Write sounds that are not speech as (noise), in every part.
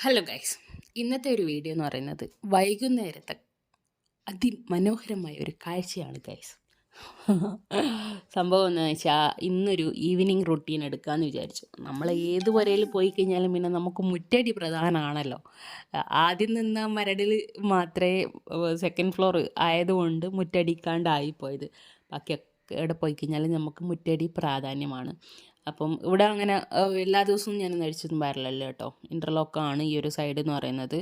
Hello guys ഇന്നത്തെ ഒരു video എന്ന് പറയുന്നത് വൈകുന്നേരത്തെ അതിമനോഹരമായ ഒരു കാഴ്ചയാണ് ഗൈസ് സംഭവം എന്ന് വെച്ചാൽ ഇന്നൊരു ഈവനിങ് റുട്ടീൻ എടുക്കാമെന്ന് വിചാരിച്ചു. നമ്മൾ ഏത് പോയി കഴിഞ്ഞാലും പിന്നെ നമുക്ക് മുറ്റടി പ്രധാനമാണല്ലോ ആദ്യം നിന്ന മരടിൽ മാത്രമേ സെക്കൻഡ് ഫ്ലോർ ആയതുകൊണ്ട് മുറ്റടിക്കാണ്ടായിപ്പോയത് ബാക്കിയൊക്കെ എവിടെ പോയി കഴിഞ്ഞാലും നമുക്ക് മുറ്റടി പ്രാധാന്യമാണ്. അപ്പം ഇവിടെ അങ്ങനെ എല്ലാ ദിവസവും ഞാൻ അടിച്ചൊന്നും വരലല്ലോ കേട്ടോ. ഇന്റർലോക്കാണ് ഈ ഒരു സൈഡ് എന്ന് പറയുന്നത്.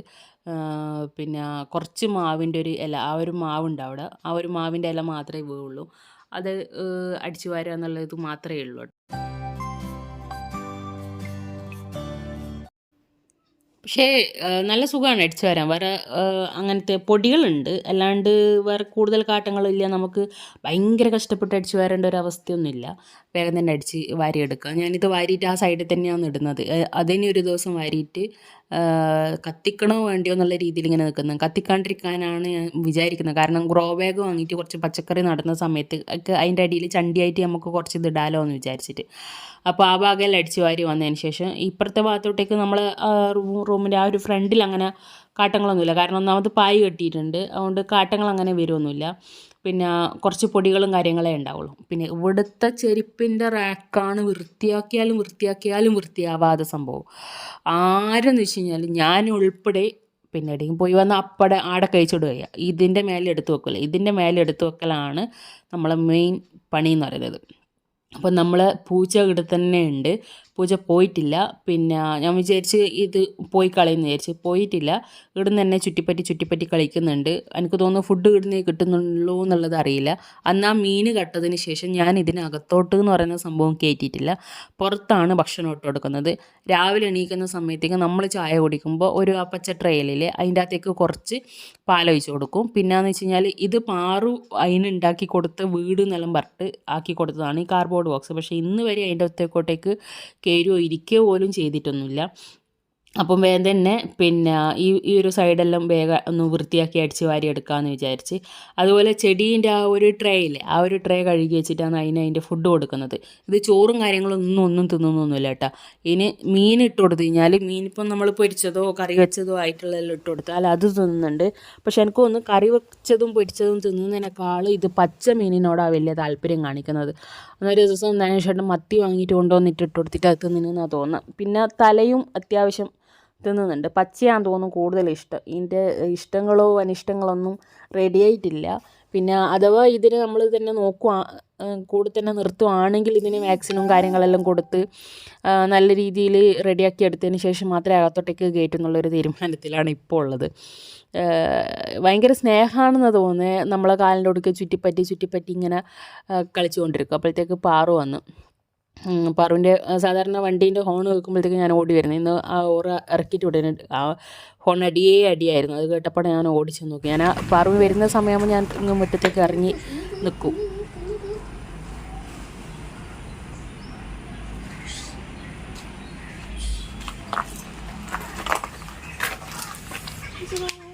പിന്നെ കുറച്ച് മാവിന്റെ ഒരു ഇല ആ ഒരു മാവുണ്ട് അവിടെ. ആ ഒരു മാവിന്റെ ഇല മാത്രമേ വീഴുള്ളൂ അത് അടിച്ചു വാരുക എന്നുള്ളത് മാത്രമേ ഉള്ളൂ പക്ഷേ നല്ല സുഖമാണ് അടിച്ചു വരാൻ. വേറെ അങ്ങനത്തെ പൊടികളുണ്ട്. അല്ലാണ്ട് വേറെ കൂടുതൽ കാട്ടങ്ങളില്ല നമുക്ക് ഭയങ്കര കഷ്ടപ്പെട്ട് അടിച്ചു വരേണ്ട ഒരു അവസ്ഥയൊന്നുമില്ല. വേഗം തന്നെ അടിച്ച് വാരിയെടുക്കുക. ഞാനിത് വാരിയിട്ട് ആ സൈഡിൽ തന്നെയാണ് ഇടുന്നത്. അതിനൊരു ദിവസം വാരിയിട്ട് കത്തിക്കണോ വേണ്ടിയോ എന്നുള്ള രീതിയിൽ ഇങ്ങനെ നിൽക്കുന്നത് കത്തിക്കാണ്ടിരിക്കാനാണ് ഞാൻ വിചാരിക്കുന്നത്. കാരണം ഗ്രോ ബാഗ് വാങ്ങിയിട്ട് കുറച്ച് പച്ചക്കറി നടുന്ന സമയത്ത് ഒക്കെ അതിന്റെ അടിയിൽ ചണ്ടിയായിട്ട് നമുക്ക് കുറച്ച് ഇത് ഇടാലോ എന്ന് വിചാരിച്ചിട്ട്. അപ്പോൾ ആ ഭാഗമെല്ലാം അടിച്ചു വാരി വന്നതിന് ശേഷം ഇപ്പുറത്തെ ഭാഗത്തോട്ടേക്ക് നമ്മൾ റൂമിന്റെ ആ ഒരു ഫ്രണ്ടിൽ അങ്ങനെ കാട്ടങ്ങളൊന്നുമില്ല. കാരണം ഒന്നാമത് പായ് കെട്ടിയിട്ടുണ്ട്. അതുകൊണ്ട് കാട്ടങ്ങൾ അങ്ങനെ വരുമൊന്നുമില്ല. പിന്നെ കുറച്ച് പൊടികളും കാര്യങ്ങളേ ഉണ്ടാവുള്ളൂ. പിന്നെ ഇവിടുത്തെ ചെരുപ്പിന്റെ റാക്കാണ് വൃത്തിയാക്കിയാലും വൃത്തിയാക്കിയാലും വൃത്തിയാവാതെ സംഭവം. ആരെന്ന് വെച്ച് കഴിഞ്ഞാൽ ഞാൻ ഉൾപ്പെടെ പിന്നെ എവിടെയും പോയി വന്ന് അപ്പടെ ആടെ കഴിച്ചിടുക ഇതിന്റെ മേലെ എടുത്തു വെക്കില്ല ഇതിന്റെ മേലെ എടുത്തു വെക്കലാണ് നമ്മളെ മെയിൻ പണി എന്ന് പറയുന്നത്. അപ്പം നമ്മൾ പൂച്ച ഇവിടെ തന്നെ ഉണ്ട്. പൂച്ച പോയിട്ടില്ല. പിന്നെ ഞാൻ വിചാരിച്ച് ഇത് പോയി കളയുന്നു വിചാരിച്ച് പോയിട്ടില്ല. ഇവിടുന്ന് തന്നെ ചുറ്റിപ്പറ്റി ചുറ്റിപ്പറ്റി കളിക്കുന്നുണ്ട്. എനിക്ക് തോന്നുന്നു ഫുഡ് ഇവിടുന്ന് കിട്ടുന്നുള്ളൂ എന്നുള്ളത് അറിയില്ല. അന്ന് ആ മീൻ കട്ടതിന് ശേഷം ഞാൻ ഇതിനകത്തോട്ട് എന്ന് പറയുന്ന സംഭവം കയറ്റിയിട്ടില്ല പുറത്താണ് ഭക്ഷണം ഇട്ട് കൊടുക്കുന്നത്. രാവിലെ എണീക്കുന്ന സമയത്തേക്ക് നമ്മൾ ചായ കുടിക്കുമ്പോൾ ഒരു ആ പച്ച ട്രെയിലിൽ അതിന്റെ അകത്തേക്ക് കുറച്ച് പാലൊഴിച്ച് കൊടുക്കും. പിന്നെയെന്ന് വെച്ച് കഴിഞ്ഞാൽ ഇത് പാറു അതിന് ഉണ്ടാക്കി കൊടുത്ത വീട് എന്നെല്ലാം പറഞ്ഞിട്ട് ആക്കി കൊടുത്തതാണ് ഈ കാർബോർഡ് ബോക്സ് പക്ഷേ ഇന്ന് വരെ അതിന്റെ അകത്തേക്കോട്ടേക്ക് കയറുകയോ ഇരിക്കുകയോ പോലും ചെയ്തിട്ടൊന്നുമില്ല. അപ്പം വേഗം തന്നെ പിന്നെ ഈ ഈ ഒരു സൈഡെല്ലാം വേഗം ഒന്ന് വൃത്തിയാക്കി അടിച്ച് വാരി എടുക്കാമെന്ന് വിചാരിച്ച്. അതുപോലെ ചെടീന്റെ ആ ഒരു ട്രേയിൽ ആ ഒരു ട്രേ കഴുകി വെച്ചിട്ടാണ് അതിന് അതിന്റെ ഫുഡ് കൊടുക്കുന്നത്. ഇത് ചോറും കാര്യങ്ങളൊന്നും ഒന്നും തിന്നുന്നൊന്നുമില്ല കേട്ടോ. ഇനി മീൻ ഇട്ട് കൊടുത്തു കഴിഞ്ഞാൽ മീനിപ്പം നമ്മൾ പൊരിച്ചതോ കറി വെച്ചതോ ആയിട്ടുള്ളതെല്ലാം ഇട്ട് കൊടുത്താൽ അത് തിന്നുന്നുണ്ട്. പക്ഷെ എനിക്കൊന്ന് കറി വെച്ചതും പൊരിച്ചതും തിന്നുന്നതിനേക്കാൾ ഇത് പച്ച മീനിനോടാണ് വലിയ താല്പര്യം കാണിക്കുന്നത്. അന്നൊരു ദിവസം നനേഷേട്ടൻ മത്തി വാങ്ങിയിട്ട് കൊണ്ടുവന്നിട്ട് ഇട്ട് കൊടുത്തിട്ട് അത് തിന്നുന്നതാണ് തോന്നുന്നത് പിന്നെ തലയും അത്യാവശ്യം തിന്നുന്നുണ്ട്. പച്ചയാന്ന് തോന്നുന്നു കൂടുതൽ ഇഷ്ടം. ഇതിന്റെ ഇഷ്ടങ്ങളോ അനിഷ്ടങ്ങളൊന്നും ഒന്നും റെഡിയായിട്ടില്ല പിന്നെ അഥവാ ഇതിന് നമ്മൾ തന്നെ നോക്കുക കൂടെ തന്നെ നിർത്തുവാണെങ്കിൽ ഇതിന് വാക്സിനും കാര്യങ്ങളെല്ലാം കൊടുത്ത് നല്ല രീതിയിൽ റെഡിയാക്കി എടുത്തതിന് ശേഷം മാത്രമേ അകത്തോട്ടേക്ക് കയറ്റുന്നുള്ളൊരു തീരുമാനത്തിലാണ് ഇപ്പോൾ ഉള്ളത്. ഭയങ്കര സ്നേഹമാണെന്ന് തോന്നുന്നത് നമ്മളെ കാലിന്റെ ഒടുക്കെ ചുറ്റിപ്പറ്റി ചുറ്റിപ്പറ്റി ഇങ്ങനെ കളിച്ചുകൊണ്ടിരിക്കും. അപ്പോഴത്തേക്ക് പാറു വന്നു. പാറുവിന്റെ സാധാരണ വണ്ടീന്റെ ഹോൺ കേൾക്കുമ്പോഴത്തേക്ക് ഞാൻ ഓടി വരുന്നത് ഇന്ന് ആ ഓറ ഇറക്കിയിട്ട് വിടുന്നു ആ ഹോൺ അടിയേ അടിയായിരുന്നു. അത് കേട്ടപ്പോൾ ഞാൻ ഓടിച്ചു നോക്കി. ഞാൻ ആ പാറു വരുന്ന സമയമാകുമ്പോൾ ഞാൻ മുറ്റത്തേക്ക് ഇറങ്ങി നിൽക്കും. 안녕하세요.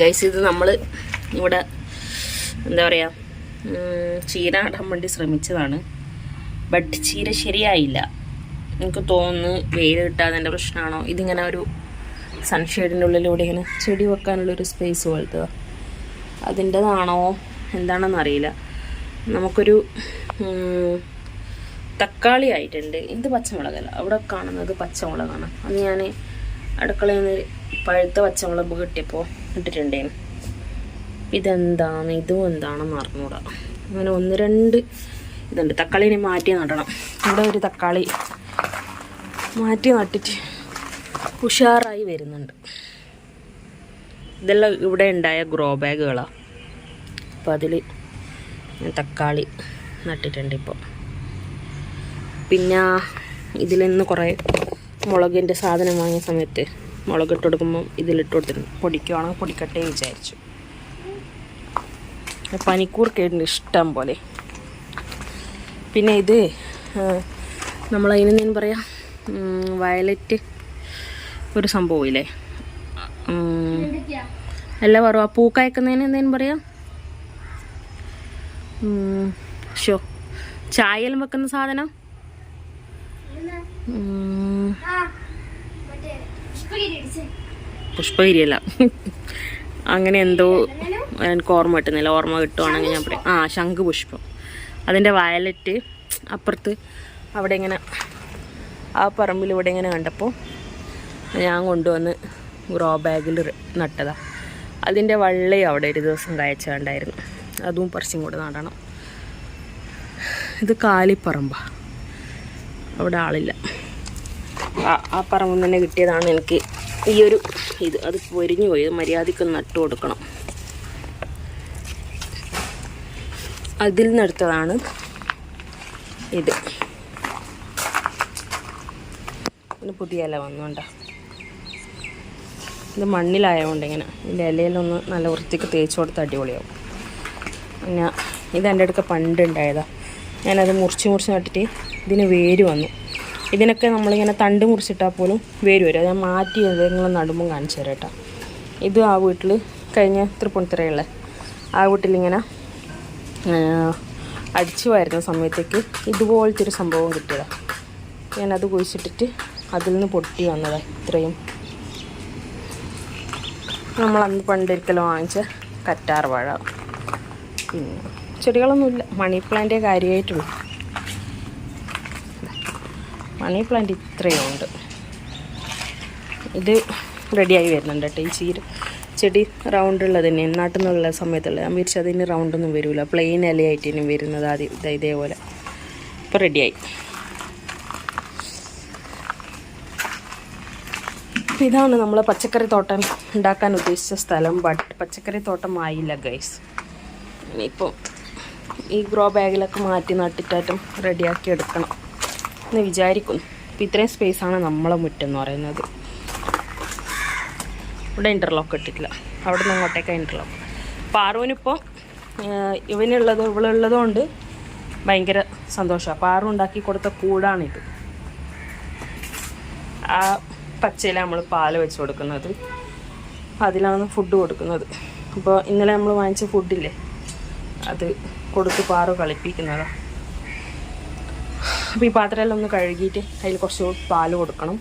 ഗൈസ് ഇത് നമ്മൾ ഇവിടെ എന്താ പറയുക ചീര ഇടാൻ വേണ്ടി ശ്രമിച്ചതാണ്. ബട്ട് ചീര ശരിയായില്ല. എനിക്ക് തോന്നുന്നു വെയിൽ കിട്ടാതിന്റെ പ്രശ്നമാണോ ഇതിങ്ങനെ ഒരു സൺഷെയ്ഡിന്റെ ഉള്ളിലൂടെ ഇങ്ങനെ ചെടി വെക്കാനുള്ളൊരു സ്പേസ് പോലത്തെ അതിന്റെതാണോ എന്താണെന്ന് അറിയില്ല. നമുക്കൊരു തക്കാളി ആയിട്ടുണ്ട്. ഇത് പച്ചമുളകല്ല. അവിടെ കാണുന്നത് പച്ചമുളകാണ്. അത് ഞാൻ അടുക്കളയിൽ നിന്ന് പഴുത്ത പച്ചമുളക് കിട്ടിയപ്പോൾ ഇട്ടിട്ടുണ്ടേനു ഇതെന്താണ്? ഇതും എന്താണെന്ന് അറിഞ്ഞൂടാ. അങ്ങനെ ഒന്ന് രണ്ട് ഇതുണ്ട്. ഇനി മാറ്റി നടണം. ഇവിടെ ഒരു തക്കാളി മാറ്റി നട്ടിട്ട് ഉഷാറായി വരുന്നുണ്ട്. ഇതെല്ലാം ഇവിടെ ഉണ്ടായ ഗ്രോ ബാഗുകളാണ് അപ്പോൾ അതിൽ തക്കാളി നട്ടിട്ടുണ്ട് ഇപ്പോൾ. പിന്നെ ഇതിൽ നിന്ന് കുറേ മുളകിന്റെ സാധനം വാങ്ങിയ സമയത്ത് മുളക് ഇട്ട് കൊടുക്കുമ്പം ഇതിലിട്ട് കൊടുത്തിട്ടുണ്ട്. പൊടിക്കുവാണെങ്കിൽ പൊടിക്കട്ടെ വിചാരിച്ചു. പനിക്കൂർക്കയുണ്ട് ഇഷ്ടം പോലെ. പിന്നെ ഇത് നമ്മളതിന് ഞാൻ പറയാം വയലറ്റ് ഒരു സംഭവം ഇല്ലേ? അല്ല പറയുക പൂക്കായ്ക്കുന്നതിന് എന്തേലും പറയാം? ഷോ ചായയിലും വെക്കുന്ന സാധനം? പുഷ്പഗിരിയല്ല. അങ്ങനെ എന്തോ എനിക്ക് ഓർമ്മ കിട്ടുന്നില്ല ഓർമ്മ കിട്ടുവാണെങ്കിൽ ഞാൻ പറയാം. ആ ശംഖുപുഷ്പം. അതിന്റെ വയലറ്റ് അപ്പുറത്ത് അവിടെ ഇങ്ങനെ ആ പറമ്പിൽ ഇവിടെ ഇങ്ങനെ കണ്ടപ്പോൾ ഞാൻ കൊണ്ടുവന്ന് ഗ്രോ ബാഗിൽ നട്ടതാ. അതിന്റെ വള്ളി അവിടെ ഒരു ദിവസം കായച്ച കണ്ടായിരുന്നു അതും പറിച്ചും കൂടെ നടണം. ഇത് കാലിപ്പറമ്പ. അവിടെ ആളില്ല. ആ പറമ്പിൽ നിന്ന് തന്നെ കിട്ടിയതാണ് എനിക്ക് ഈ ഒരു ഇത്. അത് പൊരിഞ്ഞു പോയി. ഇത് മര്യാദയ്ക്ക് നട്ടു കൊടുക്കണം. അതിൽ നിന്നെടുത്തതാണ് ഇത്. പിന്നെ പുതിയ ഇല വന്നുകൊണ്ട ഇത് മണ്ണിലായതുകൊണ്ട് ഇങ്ങനെ ഇതിന്റെ ഇലയിലൊന്ന് നല്ല വൃത്തിക്ക് തേച്ച് കൊടുത്ത് അടിപൊളിയാവും. പിന്നെ ഇത് എന്റെ അടുക്ക പണ്ട് ഉണ്ടായതാ ഞാനത് മുറിച്ച് മുറിച്ച് നട്ടിട്ട് ഇതിന് വേര് വന്നു. ഇതിനൊക്കെ നമ്മളിങ്ങനെ തണ്ട് മുറിച്ചിട്ടാൽ പോലും വേര് വരും. അത് മാറ്റി നിങ്ങൾ നടുമ്പം കാണിച്ചു തരാം കേട്ടോ. ഇത് ആ വീട്ടിൽ കഴിഞ്ഞ തൃപ്പൂണിത്തുറയുള്ള ആ വീട്ടിലിങ്ങനെ അടിച്ചു വരുന്ന സമയത്തേക്ക് ഇതുപോലത്തെ ഒരു സംഭവം കിട്ടിയതാണ് ഞാനത് കുഴിച്ചിട്ടിട്ട് അതിൽ നിന്ന് പൊട്ടി വന്നതാണ് ഇത്രയും. നമ്മൾ അന്ന് പണ്ടൊരിക്കലും വാങ്ങിച്ച കറ്റാർ വാഴ. പിന്നെ ചെടികളൊന്നുമില്ല. മണി പ്ലാന്റേ കാര്യമായിട്ടുള്ളൂ. മണി പ്ലാന്റ് ഇത്രയും ഉണ്ട് ഇത് റെഡിയായി വരുന്നുണ്ട് കേട്ടോ ഈ ചീര. ചെടി റൗണ്ട് ഉള്ളത് തന്നെ നാട്ടിൽ സമയത്തുള്ള ഞാൻ വിരിച്ച് അതിന് റൗണ്ടൊന്നും വരില്ല പ്ലെയിൻ ഇലയായിട്ട് ഇനി വരുന്നത് ആദ്യം ഇതാ ഇതേപോലെ. ഇപ്പോൾ റെഡിയായി ഇതാണ് നമ്മൾ പച്ചക്കറി തോട്ടം ഉണ്ടാക്കാൻ ഉദ്ദേശിച്ച സ്ഥലം ബട്ട് പച്ചക്കറി തോട്ടം ആയില്ല ഗൈസ് ഇനിയിപ്പോൾ ഈ ഗ്രോ ബാഗിലൊക്കെ മാറ്റി നട്ടിട്ടായിട്ടും റെഡിയാക്കി എടുക്കണം. എന്ന് വിചാരിക്കുന്നു. അപ്പോൾ ഇത്രയും സ്പേസാണ് നമ്മളെ മുറ്റം എന്ന് പറയുന്നത്. ഇവിടെ ഇന്റർലോക്ക് ഇട്ടിട്ടില്ല. അവിടെ നിന്ന് അങ്ങോട്ടേക്ക് ഇന്റർലോക്ക് പാറുവിനിപ്പോൾ ഇവനുള്ളത് ഇവളുള്ളത് കൊണ്ട് ഭയങ്കര സന്തോഷമാണ് പാറു ഉണ്ടാക്കി കൊടുത്ത കൂടാണിത് ആ പച്ചയിൽ നമ്മൾ പാൽ വെച്ച് കൊടുക്കുന്നത്. അതിലാണ് ഫുഡ് കൊടുക്കുന്നത്. അപ്പോൾ ഇന്നലെ നമ്മൾ വാങ്ങിച്ച ഫുഡില്ലേ അത് കൊടുത്ത് പാറു കളിപ്പിക്കുന്നതാണ് അപ്പോൾ ഈ പാത്രമെല്ലാം ഒന്ന് കഴുകിയിട്ട് അതിൽ കുറച്ച് പാൽ കൊടുക്കണം.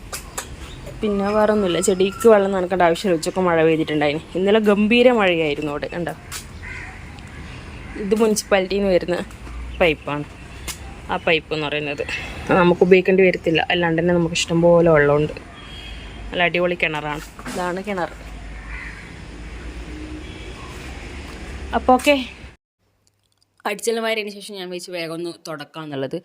പിന്നെ വേറെ ഒന്നുമില്ല ചെടിക്ക് വെള്ളം നനക്കേണ്ട ആവശ്യമില്ല. ഉച്ചയ്ക്ക് മഴ പെയ്തിട്ടുണ്ടായിന്. ഇന്നലെ ഗംഭീര മഴയായിരുന്നു അവിടെ. കണ്ടോ? ഇത് മുനിസിപ്പാലിറ്റിയിൽ നിന്ന് വരുന്ന പൈപ്പാണ്. ആ പൈപ്പ് എന്ന് പറയുന്നത്. നമുക്ക് ഉപയോഗിക്കേണ്ടി വരത്തില്ല. അല്ലാണ്ട് തന്നെ നമുക്ക് ഇഷ്ടംപോലെ വെള്ളമുണ്ട്. നല്ല അടിപൊളി കിണറാണ്. ഇതാണ് കിണർ. അപ്പോൾ ഓക്കെ. അടിച്ചെല്ലാം വാരിയതിന് ശേഷം ഞാൻ വെച്ച് വേഗം ഒന്ന് തുടക്കാം എന്നുള്ളത്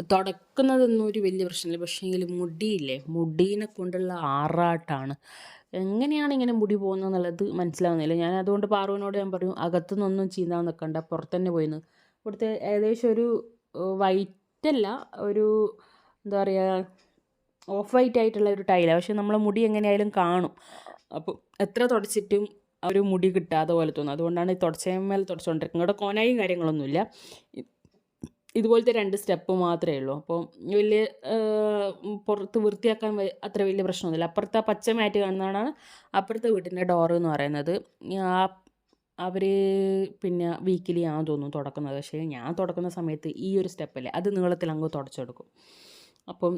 തുടക്കുന്നതൊന്നും ഒരു വലിയ പ്രശ്നമില്ല. പക്ഷേങ്കിൽ മുടിയില്ലേ? മുടീനെ കൊണ്ടുള്ള ആറാട്ടാണ്. എങ്ങനെയാണ് ഇങ്ങനെ മുടി പോകുന്നത് എന്നുള്ളത് മനസ്സിലാവുന്നില്ല. ഞാൻ അതുകൊണ്ട് പാറുവിനോട് ഞാൻ പറയും അകത്തുനിന്നൊന്നും ചീന്താൻ നിൽക്കണ്ട. പുറത്തുതന്നെ പോയിന്ന് ഇവിടുത്തെ ഏകദേശം ഒരു വൈറ്റല്ല ഒരു എന്താ പറയുക ഓഫ് വൈറ്റ് ആയിട്ടുള്ള ഒരു ടൈലാണ് പക്ഷെ നമ്മളെ മുടി എങ്ങനെയായാലും കാണും. അപ്പോൾ എത്ര തുടച്ചിട്ടും ഒരു മുടി കിട്ടാതെ പോലെ തോന്നും. അതുകൊണ്ടാണ് ഈ തുടച്ചേമേൽ തുടച്ചുകൊണ്ടിരിക്കുന്നത് ഇവിടെ കോനായും കാര്യങ്ങളൊന്നുമില്ല. ഇതുപോലത്തെ രണ്ട് സ്റ്റെപ്പ് മാത്രമേ ഉള്ളൂ. അപ്പോൾ വലിയ പുറത്ത് വൃത്തിയാക്കാൻ അത്ര വലിയ പ്രശ്നമൊന്നുമില്ല. അപ്പുറത്തെ പച്ച മാറ്റ് കാണുന്നതാണ് അപ്പുറത്തെ വീട്ടിന്റെ ഡോറ് എന്ന് പറയുന്നത്. അവർ പിന്നെ വീക്കിലി ഞാൻ തോന്നുന്നു തുടക്കുന്നത്. പക്ഷേ ഞാൻ തുടക്കുന്ന സമയത്ത് ഈ ഒരു സ്റ്റെപ്പല്ലേ. അത് നീളത്തിൽ അങ്ങ് തുടച്ചെടുക്കും. അപ്പം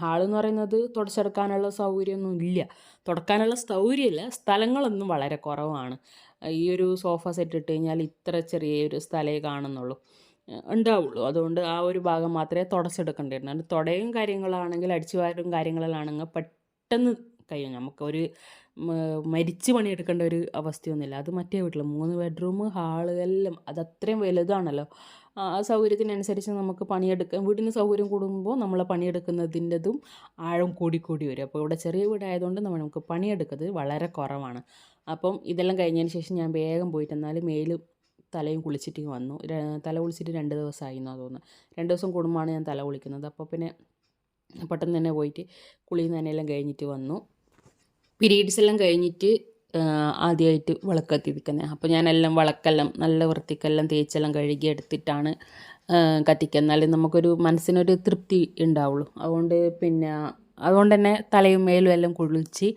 ഹാളെന്ന് പറയുന്നത് തുടച്ചെടുക്കാനുള്ള സൗകര്യമൊന്നും ഇല്ല. തുടക്കാനുള്ള സൗകര്യമില്ല. സ്ഥലങ്ങളൊന്നും വളരെ കുറവാണ്. ഈ ഒരു സോഫ സെറ്റ് ഇട്ട് കഴിഞ്ഞാൽ ഇത്ര ചെറിയ ഒരു സ്ഥലമേ കാണുന്നുള്ളൂ. ഉണ്ടാവുള്ളൂ. അതുകൊണ്ട് ആ ഒരു ഭാഗം മാത്രമേ തുടച്ചെടുക്കേണ്ടിയിരുന്നു തുടയും കാര്യങ്ങളാണെങ്കിൽ അടിച്ചുവാരും കാര്യങ്ങളിലാണെങ്കിൽ പെട്ടെന്ന് കഴിയും. നമുക്കൊരു മരിച്ച് പണിയെടുക്കേണ്ട ഒരു അവസ്ഥയൊന്നുമില്ല. അത് മറ്റേ വീട്ടിൽ മൂന്ന് ബെഡ്റൂം ഹാൾ എല്ലാം അത് അത്രയും വലുതാണല്ലോ. ആ സൗകര്യത്തിനനുസരിച്ച് നമുക്ക് പണിയെടുക്കാൻ വീടിന് സൗകര്യം കൂടുമ്പോൾ നമ്മൾ പണിയെടുക്കുന്നതിന്റെതും ആഴം കൂടി കൂടി വരും. അപ്പോൾ ഇവിടെ ചെറിയ വീടായതുകൊണ്ട് നമുക്ക് പണിയെടുക്കുന്നത് വളരെ കുറവാണ്. അപ്പം ഇതെല്ലാം കഴിഞ്ഞതിന് ശേഷം ഞാൻ വേഗം പോയിട്ട് എന്നാലും മേലും തലയും കുളിച്ചിട്ട് വന്നു. തല കുളിച്ചിട്ട് രണ്ട് ദിവസമായി എന്നാണ് തോന്നുന്നു. രണ്ട് ദിവസം കൂടുമ്പോഴാണ് ഞാൻ തല കുളിക്കുന്നത്. അപ്പോൾ പിന്നെ പെട്ടെന്ന് തന്നെ പോയിട്ട് കുളിയിൽ എല്ലാം കഴിഞ്ഞിട്ട് വന്നു. പീരീഡ്സ് എല്ലാം കഴിഞ്ഞിട്ട് ആദ്യമായിട്ട് വിളക്കത്തി നിൽക്കുന്നത്. അപ്പോൾ ഞാനെല്ലാം വിളക്കെല്ലാം നല്ല വൃത്തിക്കെല്ലാം തേച്ചെല്ലാം കഴുകി എടുത്തിട്ടാണ് കത്തിക്കുക എന്നാലും നമുക്കൊരു മനസ്സിനൊരു തൃപ്തി ഉണ്ടാവുള്ളൂ. അതുകൊണ്ട് പിന്നെ അതുകൊണ്ട് തന്നെ തലയും മേലും എല്ലാം കുളിച്ച്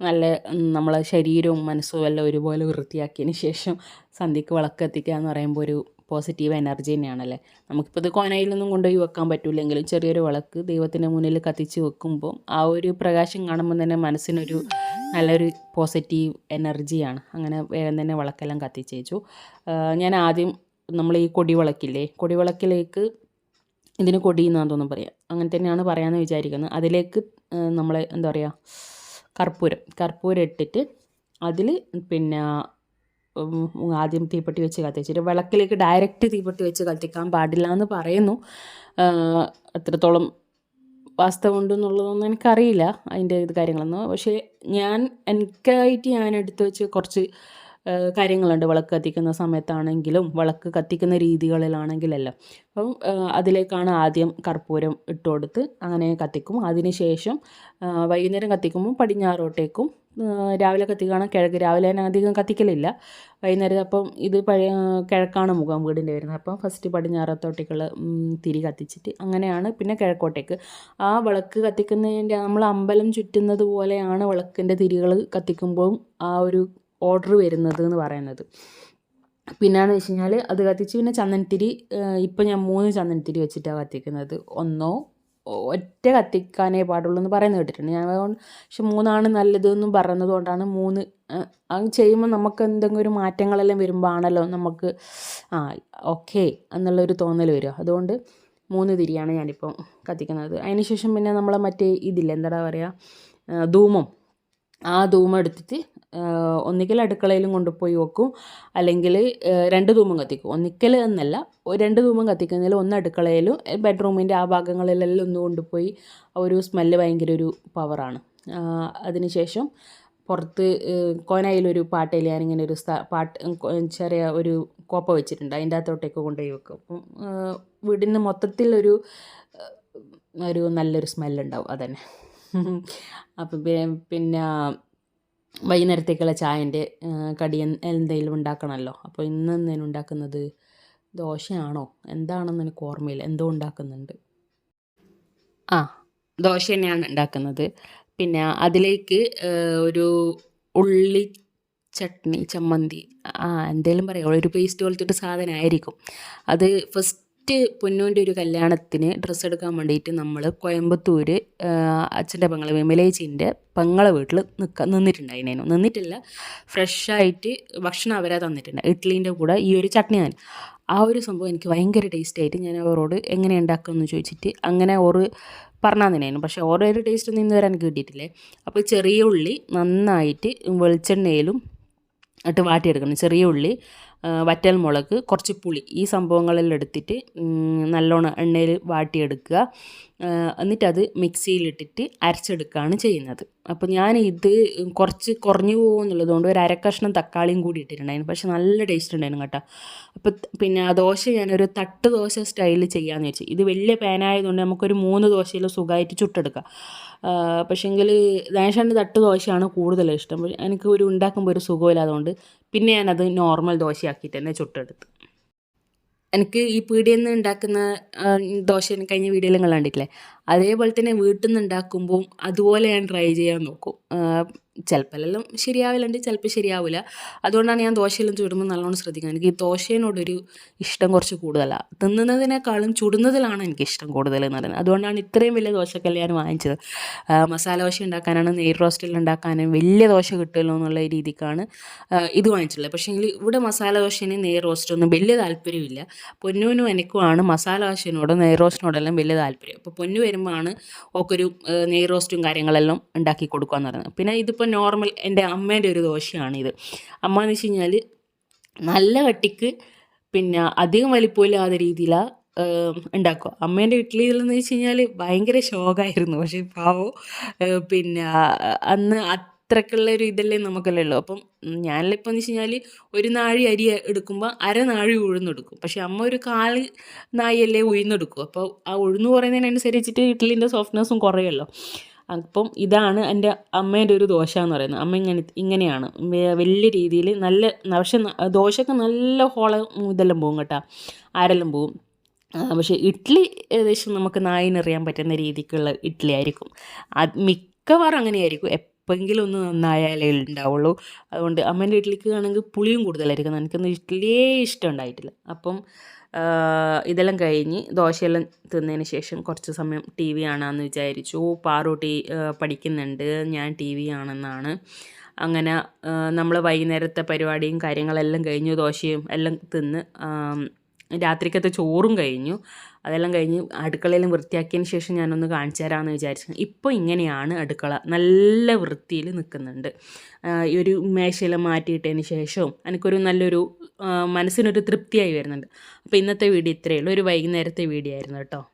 നല്ല നമ്മളെ ശരീരവും മനസ്സും എല്ലാം ഒരുപോലെ വൃത്തിയാക്കിയതിന് ശേഷം സന്ധ്യക്ക് വിളക്ക് കത്തിക്കുക എന്ന് പറയുമ്പോൾ ഒരു പോസിറ്റീവ് എനർജി തന്നെയാണല്ലേ? നമുക്കിപ്പോൾ ഇത് കോനയിലൊന്നും കൊണ്ടുപോയി വെക്കാൻ പറ്റില്ലെങ്കിലും ചെറിയൊരു വിളക്ക് ദൈവത്തിന്റെ മുന്നിൽ കത്തിച്ച് വെക്കുമ്പോൾ ആ ഒരു പ്രകാശം കാണുമ്പോൾ തന്നെ മനസ്സിനൊരു നല്ലൊരു പോസിറ്റീവ് എനർജിയാണ് അങ്ങനെ വേഗം തന്നെ വിളക്കെല്ലാം കത്തിച്ചേച്ചു. ഞാൻ ആദ്യം നമ്മൾ ഈ കൊടിവിളക്കില്ലേ കൊടിവിളക്കിലേക്ക് കൊടി വിളക്കിലേക്ക് ഇതിന് കൊടി എന്നാണ് തോന്നുന്നു പറയുക അങ്ങനെ തന്നെയാണ് പറയാമെന്ന് വിചാരിക്കുന്നത്. അതിലേക്ക് നമ്മൾ എന്താ പറയുക കർപ്പൂരം കർപ്പൂരം ഇട്ടിട്ട് അതിൽ പിന്നെ ആദ്യം തീപ്പെട്ടി വെച്ച് കത്തിച്ചിട്ട് വിളക്കിലേക്ക് ഡയറക്റ്റ് തീപ്പെട്ടി വെച്ച് കത്തിക്കാൻ പാടില്ല എന്ന് പറയുന്നു എത്രത്തോളം വാസ്തവമുണ്ടെന്നുള്ളതൊന്നും എനിക്കറിയില്ല അതിന്റെ ഇത് കാര്യങ്ങളൊന്നും. പക്ഷേ ഞാൻ എനിക്കായിട്ട് ഞാൻ എടുത്തു വെച്ച് കുറച്ച് കാര്യങ്ങളുണ്ട്. വിളക്ക് കത്തിക്കുന്ന സമയത്താണെങ്കിലും വിളക്ക് കത്തിക്കുന്ന രീതികളിലാണെങ്കിലെല്ലാം. അപ്പം അതിലേക്കാണ് ആദ്യം കർപ്പൂരം ഇട്ട് കൊടുത്ത് അങ്ങനെ കത്തിക്കും. അതിനുശേഷം വൈകുന്നേരം കത്തിക്കുമ്പോൾ പടിഞ്ഞാറോട്ടേക്കും രാവിലെ കത്തിക്കുകയാണെങ്കിൽ കിഴക്ക് രാവിലെ തന്നെ അധികം കത്തിക്കലില്ല. വൈകുന്നേരം അപ്പം ഇത് പഴയ കിഴക്കാണ് മുഖം വീടിന്റെ വരുന്നത്. അപ്പം ഫസ്റ്റ് പടിഞ്ഞാറത്തോട്ടേക്കുള്ള തിരി കത്തിച്ചിട്ട് അങ്ങനെയാണ് പിന്നെ കിഴക്കോട്ടേക്ക്. ആ വിളക്ക് കത്തിക്കുന്നതിന്റെ നമ്മൾ അമ്പലം ചുറ്റുന്നത് പോലെയാണ് വിളക്കിന്റെ തിരികൾ കത്തിക്കുമ്പോഴും ആ ഒരു ഓർഡർ വരുന്നത് എന്ന് പറയുന്നത്. പിന്നെയെന്ന് വെച്ച് കഴിഞ്ഞാൽ അത് കത്തിച്ച് പിന്നെ ചന്ദനത്തിരി ഇപ്പം ഞാൻ മൂന്ന് ചന്ദനത്തിരി വെച്ചിട്ടാണ് കത്തിക്കുന്നത്. ഒന്നോ ഒറ്റ കത്തിക്കാനേ പാടുള്ളൂ എന്ന് പറയുന്നത് കേട്ടിട്ടുണ്ട്. ഞാൻ അതുകൊണ്ട് പക്ഷെ മൂന്നാണ് നല്ലതെന്നും പറയുന്നത് കൊണ്ടാണ് മൂന്ന് അത് ചെയ്യുമ്പോൾ നമുക്ക് എന്തെങ്കിലും ഒരു മാറ്റങ്ങളെല്ലാം വരുമ്പോൾ ആണല്ലോ നമുക്ക് ആ ഓക്കെ എന്നുള്ളൊരു തോന്നൽ വരും അതുകൊണ്ട് മൂന്ന് തിരിയാണ് ഞാനിപ്പം കത്തിക്കുന്നത്. അതിന് ശേഷം പിന്നെ നമ്മളെ മറ്റേ ഇതില്ല എന്താ പറയുക ധൂമം. ആ ധൂമം എടുത്തിട്ട് ഒന്നുകിൽ അടുക്കളയിലും കൊണ്ടുപോയി വെക്കും അല്ലെങ്കിൽ രണ്ട് തൂമം കത്തിക്കും. ഒന്നിക്കൽ എന്നല്ല രണ്ട് തൂമം കത്തിക്കുന്നതിൽ ഒന്ന് അടുക്കളയിലും ബെഡ്റൂമിന്റെ ആ ഭാഗങ്ങളിലെല്ലാം ഒന്ന് കൊണ്ടുപോയി ഒരു സ്മെല്ല് ഭയങ്കര ഒരു പവറാണ് അതിനുശേഷം പുറത്ത് കോനയിലൊരു പാട്ടയിൽ ഞാനിങ്ങനെ ഒരു പാട്ട് ചെറിയ ഒരു കോപ്പ വെച്ചിട്ടുണ്ട്. അതിന്റെ അകത്തോട്ടേക്ക് കൊണ്ടുപോയി വെക്കും. അപ്പം വീടിന് മൊത്തത്തിൽ ഒരു ഒരു നല്ലൊരു സ്മെല്ലുണ്ടാവും അതന്നെ. (laughs) അപ്പം പിന്നെ വൈകുന്നേരത്തേക്കുള്ള ചായന്റെ കടി എന്തെങ്കിലും ഉണ്ടാക്കണമല്ലോ. അപ്പോൾ ഇന്ന് എന്തേനു ഉണ്ടാക്കുന്നത് ദോശയാണോ? എന്താണെന്ന് എനിക്ക് ഓർമ്മയില്ല. എന്തോ ഉണ്ടാക്കുന്നുണ്ട്. ആ ദോശ തന്നെയാണ് ഉണ്ടാക്കുന്നത്. പിന്നെ അതിലേക്ക് ഒരു ഉള്ളി ചട്നി ചമ്മന്തി ആ എന്തേലും പറയാം. ഒരു പേസ്റ്റ് പോലത്തെ ഒരു സാധനമായിരിക്കും അത് ഫസ്റ്റ് ഫസ്റ്റ് പൊന്നൂന്റെ ഒരു കല്യാണത്തിന് ഡ്രസ്സ് എടുക്കാൻ വേണ്ടിയിട്ട് നമ്മൾ കോയമ്പത്തൂർ അച്ഛന്റെ പങ്ങളെ വിമലേച്ചിന്റെ പങ്ങളെ വീട്ടിൽ നിൽക്കാൻ നിന്നിട്ടുണ്ടായിരുന്നു നിന്നിട്ടില്ല. ഫ്രഷായിട്ട് ഭക്ഷണം അവരാ തന്നിട്ടുണ്ട്. ഇഡ്ഡലീന്റെ കൂടെ ഈ ഒരു ചട്നി തന്നെ. ആ ഒരു സംഭവം എനിക്ക് ഭയങ്കര ടേസ്റ്റ് ആയിട്ട് ഞാൻ അവരോട് എങ്ങനെ ഉണ്ടാക്കുമെന്ന് ചോദിച്ചിട്ട് അങ്ങനെ ഓറ് പറഞ്ഞാൽ തന്നെയായിരുന്നു പക്ഷേ ഓരോ ടേസ്റ്റ് ഒന്നും ഇന്ന് വരെ എനിക്ക് കിട്ടിയിട്ടില്ലേ? അപ്പോൾ ചെറിയ ഉള്ളി നന്നായിട്ട് വെളിച്ചെണ്ണയിലും ഇട്ട് വാട്ടിയെടുക്കണം. ചെറിയ ഉള്ളി വറ്റൽ മുളക് കുറച്ച് പുളി. ഈ സംഭവങ്ങളെല്ലാം എടുത്തിട്ട് നല്ലോണം എണ്ണയിൽ വാട്ടിയെടുക്കുക. എന്നിട്ടത് മിക്സിയിലിട്ടിട്ട് അരച്ചെടുക്കുകയാണ് ചെയ്യുന്നത്. അപ്പോൾ ഞാൻ ഇത് കുറച്ച് കുറഞ്ഞു പോകുമെന്നുള്ളത് കൊണ്ട് ഒരു അരക്കഷ്ണം തക്കാളിയും കൂടി ഇട്ടിട്ടുണ്ടായിരുന്നു. പക്ഷെ നല്ല ടേസ്റ്റ് ഉണ്ടായിരുന്നു കേട്ടോ. അപ്പോൾ പിന്നെ ആ ദോശ ഞാനൊരു തട്ട് ദോശ സ്റ്റൈലിൽ ചെയ്യാമെന്ന് വെച്ചു ഇത് വലിയ പാനായതുകൊണ്ട് നമുക്കൊരു മൂന്ന് ദോശയിൽ സുഖമായിട്ട് ചുട്ടെടുക്കാം. പക്ഷേങ്കിൽ ദേശാന്റെ തട്ട് ദോശയാണ് കൂടുതൽ ഇഷ്ടം. എനിക്ക് ഒരു ഉണ്ടാക്കുമ്പോൾ ഒരു സുഖമില്ലാതുകൊണ്ട് പിന്നെ ഞാനത് നോർമൽ ദോശയാക്കിയിട്ട് തന്നെ ചുട്ടെടുത്ത്. എനിക്ക് ഈ പീടിയിൽ നിന്ന് ഉണ്ടാക്കുന്ന ദോശ എനിക്ക് കഴിഞ്ഞ വീഡിയോയിലും കണ്ടിട്ടില്ലേ അതേപോലെ തന്നെ വീട്ടിൽ നിന്ന് ഉണ്ടാക്കുമ്പോൾ അതുപോലെ ഞാൻ ട്രൈ ചെയ്യാൻ നോക്കും. ചിലപ്പോഴെല്ലാം ശരിയാവില്ലുണ്ട് ചിലപ്പോൾ ശരിയാവില്ല. അതുകൊണ്ടാണ് ഞാൻ ദോശയെല്ലാം ചുടുമ്പോൾ നല്ലോണം ശ്രദ്ധിക്കുന്നത്. എനിക്ക് ഈ ദോശയോടൊരു ഇഷ്ടം കുറച്ച് കൂടുതലാണ് തിന്നുന്നതിനേക്കാളും ചുടുന്നതിലാണ് എനിക്ക് ഇഷ്ടം കൂടുതൽ എന്ന് പറയുന്നത്. അതുകൊണ്ടാണ് ഇത്രയും വലിയ ദോശക്കല്ല് ഞാൻ വാങ്ങിച്ചത്. മസാല ദോശ ഉണ്ടാക്കാനാണ് നെയ് റോസ്റ്റിൽ ഉണ്ടാക്കാനും വലിയ ദോശ കിട്ടുമല്ലോ എന്നുള്ള രീതിക്കാണ് ഇത് വാങ്ങിച്ചിട്ടുള്ളത്. പക്ഷേ ഇവിടെ മസാല ദോശയും നെയ് റോസ്റ്റൊന്നും വലിയ താല്പര്യമില്ല. പൊന്നുവിനും എനിക്കുമാണ് മസാല ദോശയോടും നെയ് റോസ്റ്റിനോടെല്ലാം വലിയ താല്പര്യം. അപ്പോൾ പൊന്നു വരുമ്പോഴാണ് ഓക്കൊരു നെയ് റോസ്റ്റും കാര്യങ്ങളെല്ലാം ഉണ്ടാക്കി കൊടുക്കുക എന്ന് പറയുന്നത്. പിന്നെ ഇതിപ്പോൾ നോർമൽ എന്റെ അമ്മേന്റെ ഒരു ദോശയാണിത്. അമ്മ എന്ന് വെച്ച് കഴിഞ്ഞാൽ നല്ല കട്ടിക്ക് പിന്നെ അധികം വലിപ്പമില്ലാത്ത രീതിയിലാണ് ഉണ്ടാക്കുക. അമ്മേന്റെ ഇഡ്ഡലികളെന്ന് വെച്ച് കഴിഞ്ഞാൽ ഭയങ്കര ശോകമായിരുന്നു പക്ഷേ പാവോ പിന്നെ അന്ന് അത്രക്കുള്ള ഒരു ഇതല്ലേ നമുക്കല്ലേ ഉള്ളൂ. അപ്പം ഞാനിപ്പോൾ ഇപ്പം എന്ന് വെച്ച് കഴിഞ്ഞാൽ ഒരു നാഴി അരി എടുക്കുമ്പോൾ അര നാഴി ഉഴുന്നെടുക്കും. പക്ഷേ അമ്മ ഒരു കാൽ അല്ലേ ഉഴുന്നെടുക്കും. അപ്പോൾ ആ ഉഴുന്ന് പറയുന്നതിനനുസരിച്ചിട്ട് ഇഡ്ഡലിന്റെ സോഫ്റ്റ്നെസ്സും കുറയുമല്ലോ. അപ്പം ഇതാണ് എന്റെ അമ്മേന്റെ ഒരു ദോശ എന്ന് പറയുന്നത്. അമ്മ ഇങ്ങനെ ഇങ്ങനെയാണ്. വലിയ രീതിയിൽ നല്ല പക്ഷെ ദോശക്ക് നല്ല ഹോള ഇതെല്ലാം പോകും കേട്ടോ. ആരെല്ലാം പോകും. പക്ഷേ ഇഡ്ഡലി ഏകദേശം നമുക്ക് നായിനറിയാൻ പറ്റുന്ന രീതിക്കുള്ള ഇഡ്ഡലി ആയിരിക്കും. അത് മിക്കവാറും അങ്ങനെയായിരിക്കും. എപ്പോഴെങ്കിലും ഒന്ന് നന്നായാലേ ഉണ്ടാവുള്ളൂ. അതുകൊണ്ട് അമ്മേന്റെ ഇഡ്ഡലിക്ക് ആണെങ്കിൽ പുളിയും കൂടുതലായിരിക്കും. എനിക്കൊന്നും ഇഡ്ഡലിയേ ഇഷ്ടം ഉണ്ടായിട്ടില്ല. അപ്പം ഇതെല്ലാം കഴിഞ്ഞ് ദോശയെല്ലാം തിന്നതിന് ശേഷം കുറച്ച് സമയം ടി വി കാണാമെന്ന് വിചാരിച്ചു. പാറു ടി പഠിക്കുന്നുണ്ട്. ഞാൻ ടി വി കാണുന്നതാണ്. അങ്ങനെ നമ്മൾ വൈകുന്നേരത്തെ പരിപാടിയും കാര്യങ്ങളെല്ലാം കഴിഞ്ഞു. ദോശയും എല്ലാം തിന്ന് രാത്രിക്കത്തെ ചോറും കഴിഞ്ഞു. അതെല്ലാം കഴിഞ്ഞ് അടുക്കളയെല്ലാം വൃത്തിയാക്കിയതിന് ശേഷം ഞാനൊന്ന് കാണിച്ചു തരാമെന്ന് വിചാരിച്ചു. ഇപ്പോൾ ഇങ്ങനെയാണ് അടുക്കള നല്ല വൃത്തിയിൽ നിൽക്കുന്നുണ്ട്. ഈ ഒരു മേശയെല്ലാം മാറ്റിയിട്ടതിന് ശേഷവും എനിക്കൊരു നല്ലൊരു മനസ്സിനൊരു തൃപ്തിയായി വരുന്നുണ്ട്. അപ്പോൾ ഇന്നത്തെ വീഡിയോ ഇത്രയേ ഉള്ളൂ. ഒരു വൈകുന്നേരത്തെ വീഡിയോ ആയിരുന്നു കേട്ടോ.